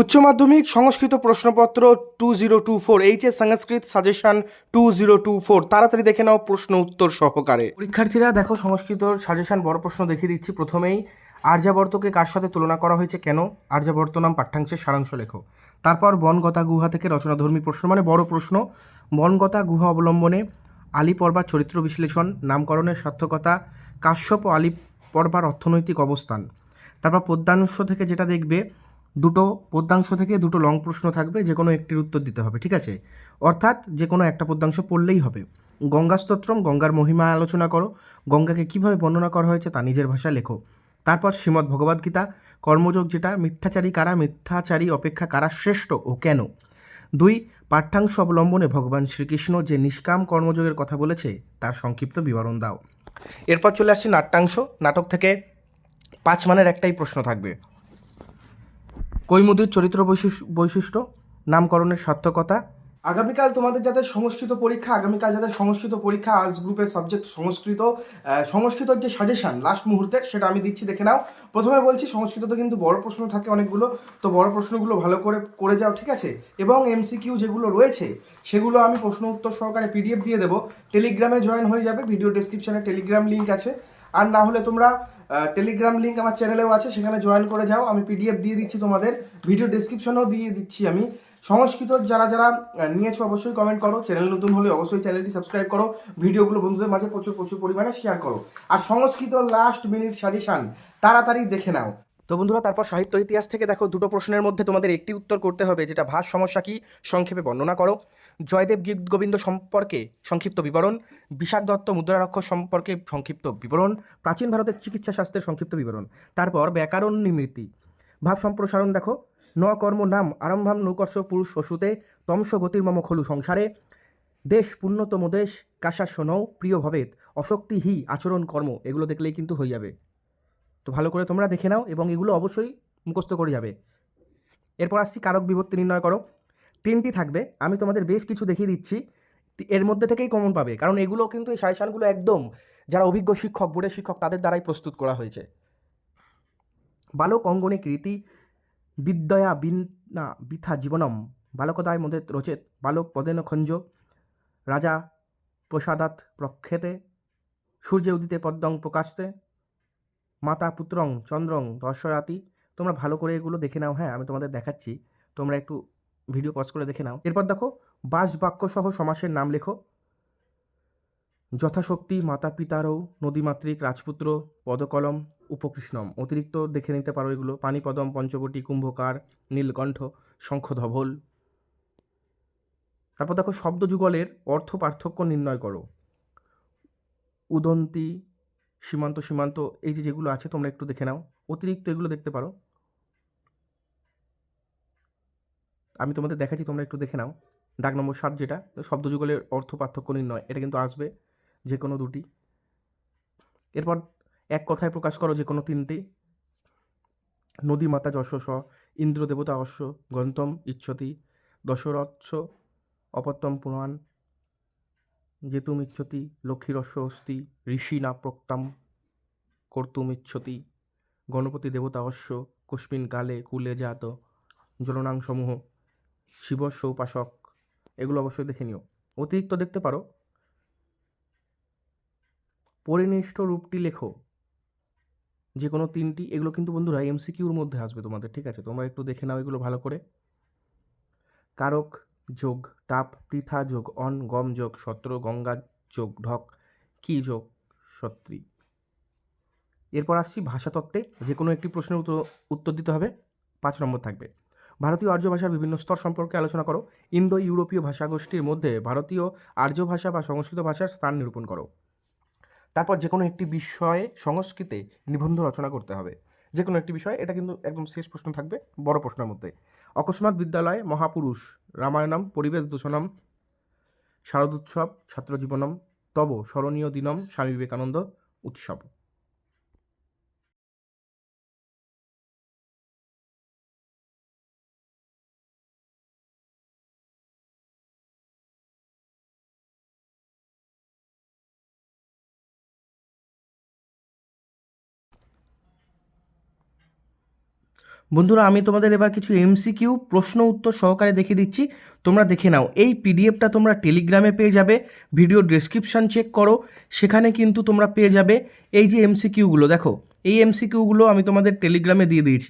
উচ্চ মাধ্যমিক সংস্কৃত প্রশ্নপত্র two zero two four HS Sanskrit suggestion two zero two four তাড়াতাড়ি দেখে নাও প্রশ্ন উত্তর সহকারে। পরীক্ষার্থীরা, দেখো সংস্কৃতর সাজেশন বড় প্রশ্ন দেখিয়ে দিচ্ছি প্রথমেই। আর্যাবর্তকে কার সাথে তুলনা করা হয়েছে, কেন? আর্যাবর্ত নাম পাঠ্যাংশের সারাংশ লেখো। তারপর বনগতা গুহা থেকে রচনাধর্মী প্রশ্ন মানে বড় প্রশ্ন। বনগতা গুহা অবলম্বনে আলী পর্বার চরিত্র বিশ্লেষণ, নামকরণের সার্থকতা, কাশ্যপ ও আলী পর্বার অর্থনৈতিক অবস্থান। তারপর পদ্যাংশ থেকে যেটা দেখবে দুটো পদ্যাংশ থেকে দুটো লং প্রশ্ন থাকবে, যে কোনো একটির উত্তর দিতে হবে, ঠিক আছে? অর্থাৎ যে কোনো একটা পদ্যাংশ পড়লেই হবে। গঙ্গা স্তোত্রম, গঙ্গার মহিমা আলোচনা করো। গঙ্গাকে কীভাবে বর্ণনা করা হয়েছে তা নিজের ভাষায় লেখো। তারপর শ্রীমদ্ ভগবদ্গীতা কর্মযোগ যেটা, মিথ্যাচারী কারা, মিথ্যাচারী অপেক্ষা কারা শ্রেষ্ঠ ও কেন? দুই, পাঠ্যাংশ অবলম্বনে ভগবান শ্রীকৃষ্ণ যে নিষ্কাম কর্মযোগের কথা বলেছে, তার সংক্ষিপ্ত বিবরণ দাও। এরপর চলে আসছি নাট্যাংশ। নাটক থেকে পাঁচ মানের একটাই প্রশ্ন থাকবে। কৈমুদির চরিত্র বৈশিষ্ট্য, নামকরণের সার্থকতা। আগামীকাল তোমাদের যাদের সংস্কৃত পরীক্ষা, আগামীকাল যাদের সংস্কৃত পরীক্ষা আর্টস গ্রুপের সাবজেক্ট সংস্কৃত সংস্কৃতর যে সাজেশন লাস্ট মুহূর্তে, সেটা আমি দিচ্ছি, দেখে নাও। প্রথমে বলছি সংস্কৃততে কিন্তু বড় প্রশ্ন থাকে অনেকগুলো, তো বড় প্রশ্নগুলো ভালো করে করে যাও, ঠিক আছে? এবং এমসিকিউ যেগুলো রয়েছে, সেগুলো আমি প্রশ্ন উত্তর সহকারে পিডিএফ দিয়ে দেবো। টেলিগ্রামে জয়েন হয়ে যাবে ভিডিও ডেসক্রিপশনে টেলিগ্রাম লিঙ্ক আছে। আর না হলে তোমরা টেলিগ্রাম লিঙ্ক আমার চ্যানেলেও আছে, সেখানে জয়েন করে যাও। আমি পিডিএফ দিয়ে দিচ্ছি তোমাদের ভিডিও ডিসক্রিপশনেও দিয়ে দিচ্ছি আমি। সংস্কৃত যারা যারা নিয়েছো অবশ্যই কমেন্ট করো। চ্যানেল নতুন হলে অবশ্যই চ্যানেলটি সাবস্ক্রাইব করো। ভিডিওগুলো বন্ধুদের মাঝে প্রচুর প্রচুর পরিমাণে শেয়ার করো। আর সংস্কৃত লাস্ট মিনিট সাজেশান তাড়াতাড়ি দেখে নাও। তো বন্ধুরা, তারপর সাহিত্য ইতিহাস থেকে দেখো, দুটো প্রশ্নের মধ্যে তোমাদের একটি উত্তর করতে হবে, যেটা ভাষ সমস্যা কি, সংক্ষেপে বর্ণনা করো। জয়দেব গীত গোবিন্দ সম্পর্কে সংক্ষিপ্ত বিবরণ বিশাখ দত্ত মুদ্রারক্ষর সম্পর্কে সংক্ষিপ্ত বিবরণ, প্রাচীন ভারতের চিকিৎসা শাস্ত্রের সংক্ষিপ্ত বিবরণ, তারপর ব্যাকরণ নিবৃত্তি ভাব সম্প্রসারণ দেখো, ন কর্ম নাম আরম্ভাম নৌকর্ষ পুরুষ অসুতে, তমস গতির্মম খলু সংসারে, দেশ পুণ্যতম দেশ কাশাস্য নৌ প্রিয় ভবেত, অশক্তি হি আচরণ কর্ম, এগুলো দেখলেই কিন্তু হয়ে যাবে। তো ভালো করে তোমরা দেখে নাও এবং এগুলো অবশ্যই মুখস্থ করে যাবে। এরপর আসছি কারক বিভক্তি নির্ণয় করো। তিনটি থাকবে। আমি তোমাদের বেশ কিছু দেখিয়ে দিচ্ছি। এর মধ্যে থেকেই কমন পাবে। কারণ এগুলো কিন্তু এই সাজেশানগুলো একদম যারা অভিজ্ঞ শিক্ষক বোর্ডের শিক্ষক, তাদের দ্বারাই প্রস্তুত করা হয়েছে। বালক অঙ্গনে কৃতি বিদ্যয়া বিনা বিথা জীবনম। বালকদায় মধ্যে রচেত বালক পদেন খঞ্জ। রাজা প্রসাদাত প্রক্ষেতে। সূর্যে উদিতে পদ্মং প্রকাশতে। মাতা পুত্রং চন্দ্রং দর্শরাতি তোমরা ভালো করে এগুলো দেখে নাও হ্যাঁ আমি তোমাদের দেখাচ্ছি। তোমরা একটু ভিডিও পজ করে দেখে নাও। এরপর দেখো বাস বাক্য সহ সমাসের নাম লেখো। যথাশক্তি মাতা পিতারও নদীমাতৃক রাজপুত্র পদকলম উপকৃষ্ণম। অতিরিক্ত দেখে নিতে পারো এগুলো। পানিপদম, পঞ্চবটি, কুম্ভকার, নীলকণ্ঠ, শঙ্খধবল। তারপর দেখো শব্দ যুগলের অর্থ পার্থক্য নির্ণয় করো। উদন্তি সীমান্ত সীমান্ত, এই যে যেগুলো আছে তোমরা একটু দেখে নাও। অতিরিক্ত এগুলো দেখতে পারো। আমি তোমাদের দেখাচ্ছি, তোমরা একটু দেখে নাও। দাগ নম্বর সাত যেটা শব্দযুগলের অর্থ পার্থক্য নির্ণয়, এটা কিন্তু আসবে যে কোনো দুটি। এরপর এক কথায় প্রকাশ করো যে কোনো তিনটি। নদী মাতা যশস ইন্দ্র দেবতা অশ্ব গন্তম ইচ্ছতি, দশরথ অপত্যম পুরাণ যেতুম ইচ্ছতি লক্ষ্মীরস্য অস্তি ঋষি না প্রক্তাম কর্তুম ইচ্ছতি গণপতি দেবতা অশ্ব কস্মিন কালে কুলে জাত জলনাংসমূহ শিবস্য উপাসক এগুলো অবশ্যই দেখে নিও। অতিরিক্ত দেখতে পারো। পরিনিষ্ঠ রূপটি লেখো। যে কোনো তিনটি, এগুলো কিন্তু বন্ধুরা এমসিকিউর মধ্যে আসবে তোমাদের, ঠিক আছে? তোমরা একটু দেখে নাও এগুলো ভালো করে। কারক যোগ টাপ পৃথা যোগ, অন, গম যোগ, সত্র, গঙ্গা যোগ, ঢক, কি যোগ, সত্রী। এরপর আসছি ভাষাতত্ত্বে যে কোনো একটি প্রশ্নের উত্তর উত্তর দিতে হবে, পাঁচ নম্বর থাকবে। ভারতীয় আর্য ভাষার বিভিন্ন স্তর সম্পর্কে আলোচনা করো ইন্দো ইউরোপীয় ভাষাগোষ্ঠীর মধ্যে ভারতীয় আর্য ভাষা বা সংস্কৃত ভাষার স্থান নিরূপণ করো। তারপর যে কোনো একটি বিষয়ে সংস্কৃতে নিবন্ধ রচনা করতে হবে। যে কোনো একটি বিষয়, এটা কিন্তু একদম শেষ প্রশ্ন থাকবে, বড় প্রশ্নের মধ্যে। অকস্মাৎ বিদ্যালয় মহাপুরুষ রামায়ণম পরিবেশ দূষণম শারদোৎসব ছাত্রজীবনম তব স্মরণীয় দিনম স্বামী বিবেকানন্দ উৎসব। বন্ধুরা, আমি তোমাদের এবার কিছু এমসিকিউ প্রশ্ন উত্তর সহকারে দেখে দিচ্ছি। তোমরা দেখে নাও। এই পিডিএফটা তোমরা টেলিগ্রামে পেয়ে যাবে। ভিডিও ডেসক্রিপশন চেক করো। সেখানে কিন্তু তোমরা পেয়ে যাবে এই যে এমসিকিউগুলো দেখো, এই এমসিকিউগুলো আমি তোমাদের টেলিগ্রামে দিয়ে দিয়েছি।